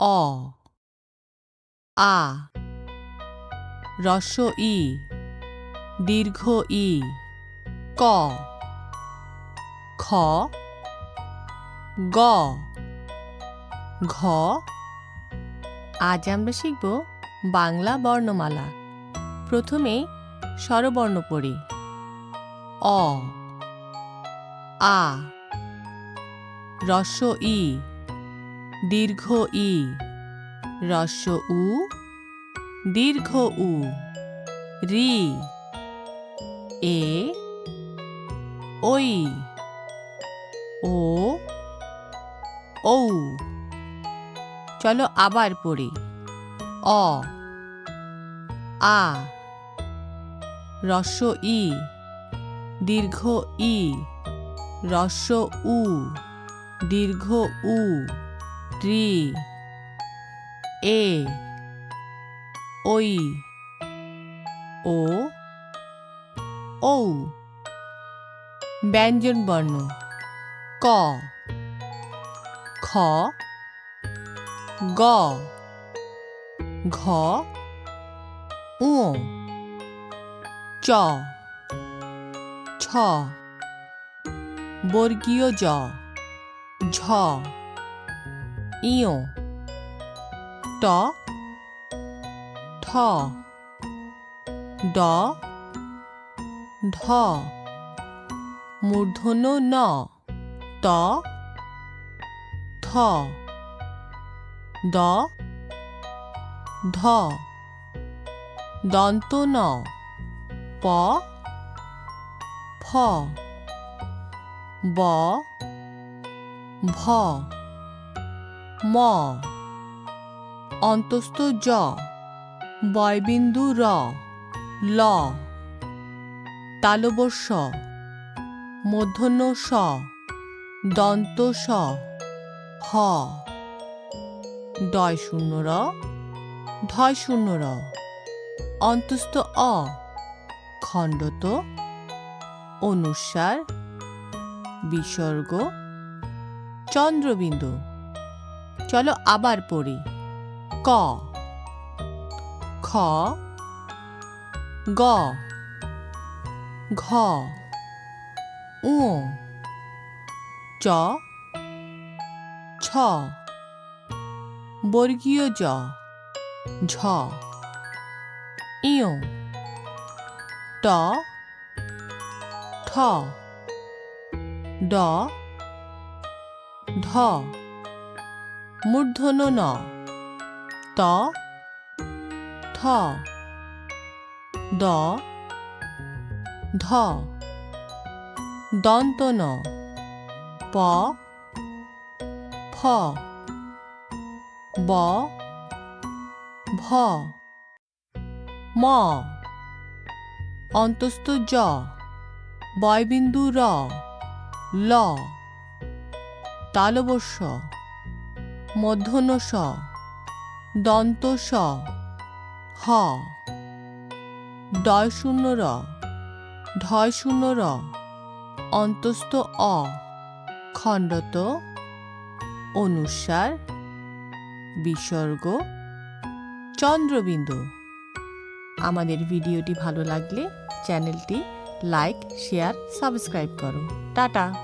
অ, আ রস্ব ই, দীর্ঘ ই, ক, খ, গ, ঘ, আজ আমরা শিখব বাংলা বর্ণমালা। প্রথমে স্বরবর্ণ পড়ি। অ, আ রস্ব ই দীর্ঘ ই। রস্ব উ। দীর্ঘ উ। রি। এ। ওই ও। ঔ। চলো আবার পড়ি। অ। আ। রস্ব ই। দীর্ঘ ই। রস্ব উ। দীর্ঘ উ। রি এ। ওই। ও। ঔ। ব্যঞ্জন বর্ণ। ক। খ। গ। ঘ। উ চ। ছ। বর্গীয় জ। ঝ। ইয় ট। ঠ ড। ঢ মূর্ধন্য ন। ত। থ। দ। ধ। দন্ত ন। প। ফ। ব। ভ। ম। অন্তস্থ জ। বয়বিন্দু র। ল। তালবস্য মূর্ধন্য স। দন্ত স। হ। ডয় শূন্য র। ধয় শূন্য র। অন্তস্থ অ। খণ্ডত। অনুসার। বিসর্গ। চন্দ্রবিন্দু। চলো আবার পড়ি। ক। খ। গ। ঘ। উ। চ। ছ। বর্গীয় জ। ঝ। ইয় ট। ঠ। ড। ঢ মূর্ধন্য ন। ত। থ। দ। ধ। দন্ত ন। প। ফ। ব। ভ। ম। অন্তস্থ জ। বয়বিন্দু র। ল। তালবস্য মধ্যন্য স। দন্ত স। হ। ডয় শূন্য র। ঢয় শূন্য র। অন্তস্থ অ। খণ্ডত অনুসার, বিসর্গ, চন্দ্রবিন্দু। আমাদের ভিডিওটি ভালো লাগলে চ্যানেলটি লাইক, শেয়ার, সাবস্ক্রাইব করো। টাটা।